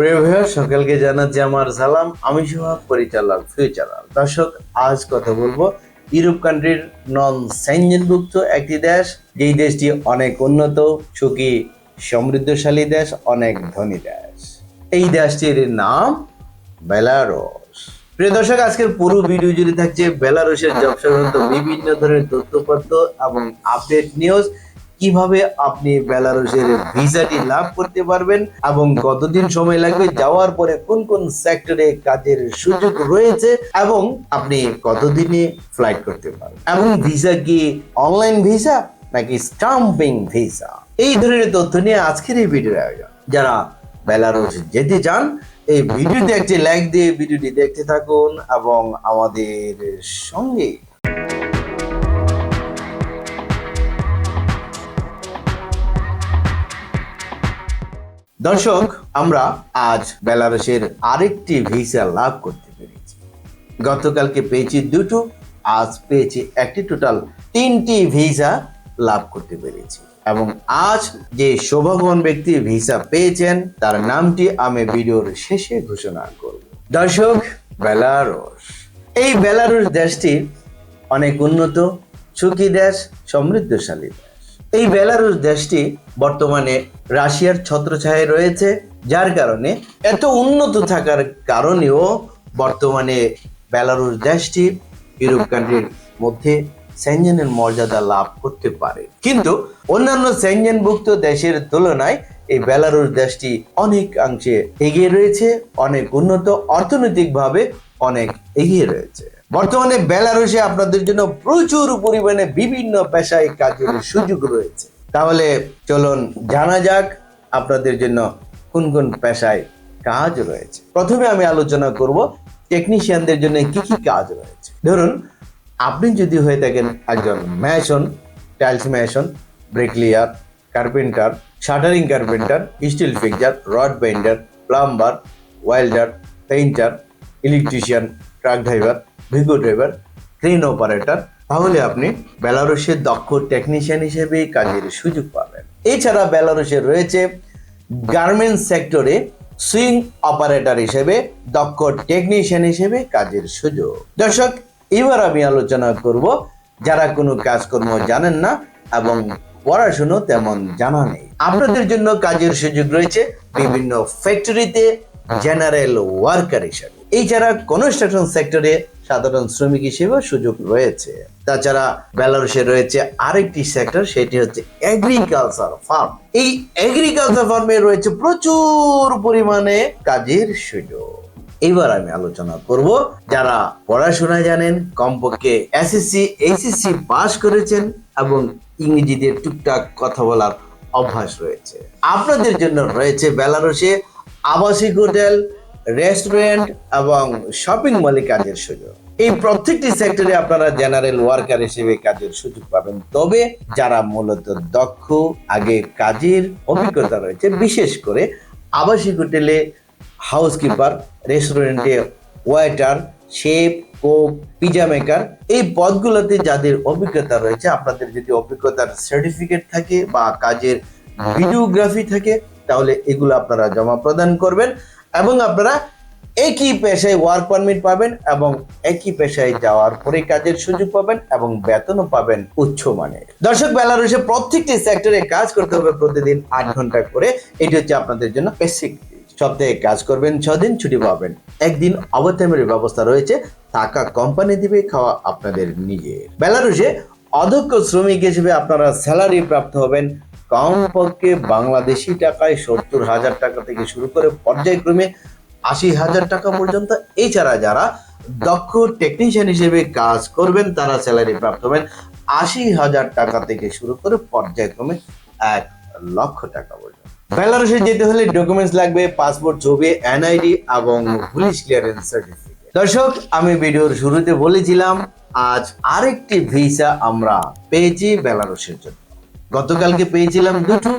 প্রিয় সকলকে জানাচ্ছি আমার সালাম। আমি সোহাগ, পরিচালক ফিউচারাল দর্শক। আজ কথা বলব ইউরোপ কান্ট্রির নন সেঞ্জনভুক্ত একটি দেশ, যেই দেশটি অনেক উন্নত, সুখী, সমৃদ্ধশালী দেশ, অনেক ধনী দেশ। এই দেশটির নাম বেলারস প্রিয় দর্শক, আজকের পুরো ভিডিও জুড়ে থাকছে বেলারুশের জব সংক্রান্ত বিভিন্ন ধরনের তথ্যপত্র এবং আপডেট নিউজ কীভাবে আপনি বেলারুশের ভিসাটি লাভ করতে পারবেন এবং কতদিন সময় লাগবে যাওয়ার পরে কোন কোন সেক্টরে কাজের সুযোগ রয়েছে এবং আপনি কতদিনে ফ্লাইট করতে পারবেন? এবং ভিসা কি অনলাইন ভিসা নাকি স্টাম্পিং ভিসা? এই ধরনের তথ্য নিয়ে আজকের এই ভিডিওর আয়োজন। যারা বেলারুস যেতে চান, এই ভিডিওতে একটি লাইক দিয়ে ভিডিওটি দেখতে থাকুন এবং আমাদের সঙ্গে দর্শক, আমরা আজ বেলারুসের আরেকটি ভিসা লাভ করতে পেরেছি। গতকালকে পেয়েছি দুটো, আজ পেয়েছি একটি টোটাল তিনটি ভিসা লাভ করতে পেরেছি। এবং আজ যে সৌভাগ্যবান ব্যক্তি ভিসা পেয়েছেন, তার নামটি আমি ভিডিওর শেষে ঘোষণা করব। দর্শক, বেলারুস। এই বেলারুস দেশটি অনেক উন্নত, সুখী দেশ, সমৃদ্ধশালী দেশ। এই বেলারুস দেশটি বর্তমানে রাশিয়ার ছত্রছায়ায় রয়েছে, যার কারণে এত উন্নত থাকার কারণেও বর্তমানে বেলারুস দেশটি ইউরোপ কান্ট্রির মধ্যে সেঞ্জনের মর্যাদা লাভ করতে পারে। কিন্তু অন্যান্য সেঞ্জনভুক্ত দেশের তুলনায় এই বেলারুস দেশটি অনেকাংশে এগিয়ে রয়েছে, অনেক উন্নত, অর্থনৈতিকভাবে অনেক এগিয়ে রয়েছে। বর্তমানে বেলারুসে আপনাদের জন্য প্রচুর পরিমাণে বিভিন্ন পেশায় কাজের সুযোগ রয়েছে। তাহলে চলুন জানা যাক আপনাদের জন্য কোন কোন পেশায় কাজ রয়েছে। প্রথমে আমি আলোচনা করব টেকনিশিয়ানদের জন্য কি কি কাজ রয়েছে। ধরুন, আপনি যদি হয়ে থাকেন একজন mason tiles mason bricklayer carpenter shuttering carpenter steel fixer rod bender plumber welder painter electrician truck driver Vigo driver crane operator তাহলে আপনি বেলারুশের দক্ষ টেকনিশিয়ান হিসেবে কাজের সুযোগ পাবেন। এছাড়া বেলারুশে রয়েছে গার্মেন্টস সেক্টরে সুইং অপারেটর হিসেবে, দক্ষ টেকনিশিয়ান হিসেবে কাজের সুযোগ। দর্শক, এবার আমি আলোচনা করব, যারা কোনো কাজকর্ম জানেন না এবং পড়াশুনো তেমন জানা নেই। আপনাদের জন্য কাজের সুযোগ রয়েছে বিভিন্ন ফ্যাক্টরিতে জেনারেল ওয়ার্কার হিসেবে। এছাড়া কনস্ট্রাকশন সেক্টরে সাধারণ শ্রমিক হিসেবে সুযোগ রয়েছে। তাছাড়া বেলারুসে রয়েছে আরেকটি সেক্টর সেটি হচ্ছে এগ্রিকালচার ফার্ম এই এগ্রিকালচার ফার্মে রয়েছে প্রচুর পরিমাণে কাজের সুযোগ। এবার আমি আলোচনা করব, যারা পড়াশোনা জানেন, কমপক্ষে এসএসসি এইচএসসি পাস করেছেন এবং ইংরেজিতে টুকটাক কথা বলার অভ্যাস রয়েছে। আপনাদের জন্য রয়েছে বেলারুসে আবাসিক হোটেল রেস্টুরেন্ট এবং শপিং মলে কাজের সুযোগ। এই প্রত্যেকটি সেক্টরে আপনারা জেনারেল ওয়ার্কার হিসেবে কাজের সুযোগ পাবেন। তবে যারা মূলত দক্ষ, আগে কাজের অভিজ্ঞতা রয়েছে, বিশেষ করে আবাসিক হোটেলে হাউসকিপার রেস্টুরেন্টে waiter chef cook pizza maker এই পদগুলোতে যাদের অভিজ্ঞতা রয়েছে, আপনাদের যদি অভিজ্ঞতার সার্টিফিকেট থাকে বা কাজের ভিডিওগ্রাফি থাকে, তাহলে এগুলো আপনারা জমা প্রদান করবেন। এবং আপনারা একই পেশায় ওয়ার্ক পারমিট পাবেন এবং একই পেশায় যাওয়ার পরে কাজের সুযোগ পাবেন এবং বেতনও পাবেন উচ্চ মানের। দর্শক বেলারুসে প্রত্যেকটি সেক্টরে কাজ করতে হবে প্রতিদিন আট ঘণ্টা করে। এটি হচ্ছে আপনাদের জন্য বেসিক সপ্তাহে কাজ করবেন ছদিন, ছুটি পাবেন। একদিন ওভারটাইমের ব্যবস্থা রয়েছে। টাকা কোম্পানি দিবে, খাওয়া আপনাদের নিজের। বেলারুসে অদক্ষ শ্রমিক হিসেবে আপনারা স্যালারি প্রাপ্ত হবেন কমপক্ষে বাংলাদেশি টাকায় সত্তর হাজার টাকা থেকে শুরু করে পর্যায়ক্রমে আশি হাজার টাকা পর্যন্ত। এছাড়া যারা দক্ষ টেকনিশিয়ান হিসেবে কাজ করবেন, তারা স্যালারি প্রাপ্ত হবেন আশি হাজার টাকা থেকে শুরু করে পর্যায়ক্রমে এক লক্ষ টাকা পর্যন্ত। বেলারুসে যেতে হলে ডকুমেন্টস লাগবে পাসপোর্ট ছবি এনআইডি এবং পুলিশ ক্লিয়ারেন্স সার্টিফিকেট দর্শক, আমি ভিডিওর শুরুতে বলেছিলাম, আজ আরেকটি ভিসা আমরা পেয়েছি বেলারুসের জন্য। গতকালকে পেয়েছিলাম দুটো,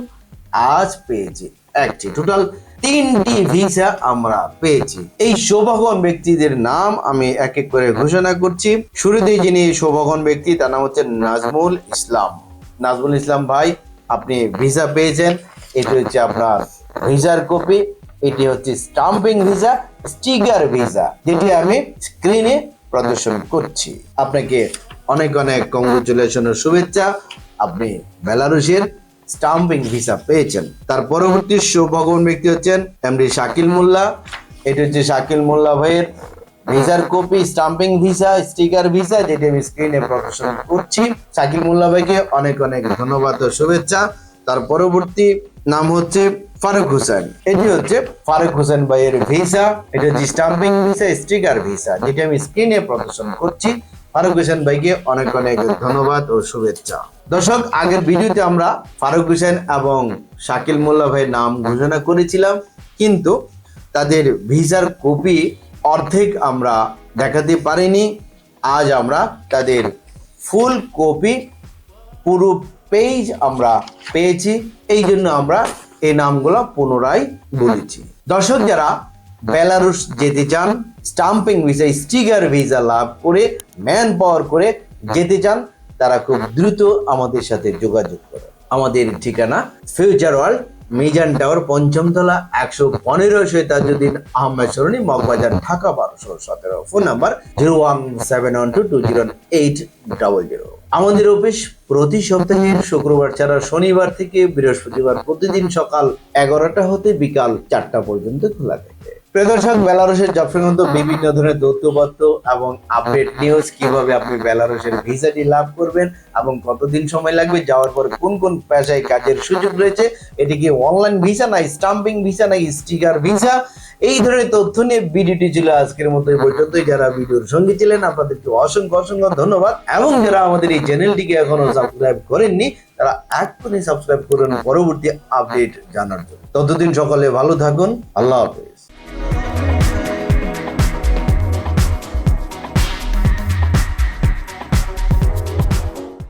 আজ পেয়েছি একটি। টোটাল তিনটি ভিসা আমরা পেয়েছি। এই সৌভাগ্যবান ব্যক্তিদের নাম আমি এক এক করে ঘোষণা করছি। শুরুতেই যিনি সৌভাগ্যবান ব্যক্তি, তার নাম হচ্ছে নাজমুল ইসলাম। নাজমুল ইসলাম ভাই, আপনি ভিসা পেয়েছেন। এটি হচ্ছে আপনার ভিসার কপি। এটি হচ্ছে স্টাম্পিং ভিসা, স্টিকার ভিসা, যেটি আমি স্ক্রিনে প্রদর্শন করছি। আপনাকে অনেক অনেক কংগ্রেচুলেশন ও শুভেচ্ছা। আপনি বেলারুশের স্টাম্পিং ভিসা পেয়েছেন। তার পরবর্তী সৌভাগ্যবান ব্যক্তি হচ্ছেন এমডি শাকিল মোল্লা। এটি হচ্ছে শাকিল মোল্লা ভাইয়ের ভিসার copy stamping visa sticker visa যেটি আমি স্ক্রিনে প্রদর্শন করছি। শাকিল মোল্লা ভাইকে অনেক অনেক ধন্যবাদ ও শুভেচ্ছা। তার পরবর্তী নাম হচ্ছে ফারুক হোসেন। এটি হচ্ছে ফারুক হোসেন ভাইয়ের ভিসা এটি হচ্ছে স্টাম্পিং ভিসা স্টিকার ভিসা যেটি আমি স্ক্রিনে প্রদর্শন করছি। ফারুক হোসেন ভাইকে অনেক অনেক ধন্যবাদ ও শুভেচ্ছা। দর্শক, আগের ভিডিওতে আমরা ফারুক হোসেন এবং শাকিল মোল্লা ভাইয়ের নাম ঘোষণা করেছিলাম, কিন্তু তাদের ভিসার কপি অর্ধেক আমরা দেখাতে পারিনি। আজ আমরা তাদের ফুল কপি, পুরো পেজ আমরা পেয়েছি, এই জন্য আমরা এই নামগুলো পুনরায় বলেছি। দর্শক, যারা বেলারুস যেতে চান স্টাম্পিং ভিসা স্টিগার ভিসা লাভ করে ম্যান পাওয়ার করে যেতে চান তারা খুব দ্রুত আমাদের সাথে যোগাযোগ করে। আমাদের ঠিকানা ফিউচার ওয়ার্ল্ড মিজান টাওয়ার পঞ্চমতলা একশো পনেরো সৈতাজুদ্দিন আহমেদ সরণি মগবাজার ঢাকা বারোশো সতেরো। Phone number zero one seven one two two zero eight double zero. আমাদের অফিস প্রতি সপ্তাহে শুক্রবার ছাড়া শনিবার থেকে বৃহস্পতিবার প্রতিদিন সকাল এগারোটা হতে বিকাল চারটা পর্যন্ত খোলা থাকে। প্রিয় দর্শক বেলারুশের জব সংক্রান্ত বিভিন্ন ধরনের তথ্যপত্র এবং আপডেট নিউজ কীভাবে আপনি বেলারুশের ভিসাটি লাভ করবেন এবং কতদিন সময় লাগবে যাওয়ার পর কোন কোন পেশায় কাজের সুযোগ রয়েছে এটি কি অনলাইন ভিসা নাই স্টাম্পিং ভিসা নাই স্টিকার ভিসা এই ধরনের তথ্য নিয়ে ভিডিওটি ছিল আজকের মতো এই পর্যন্তই। যারা ভিডিওর সঙ্গে ছিলেন আপনাদেরকে অসংখ্য অসংখ্য ধন্যবাদ। এবং যারা আমাদের এই চ্যানেলটিকে এখনও সাবস্ক্রাইব করেননি তারা এক্ষুনি সাবস্ক্রাইব করুন পরবর্তী আপডেট জানার জন্য। ততদিন সকলে ভালো থাকুন। আল্লাহ হাফেজ।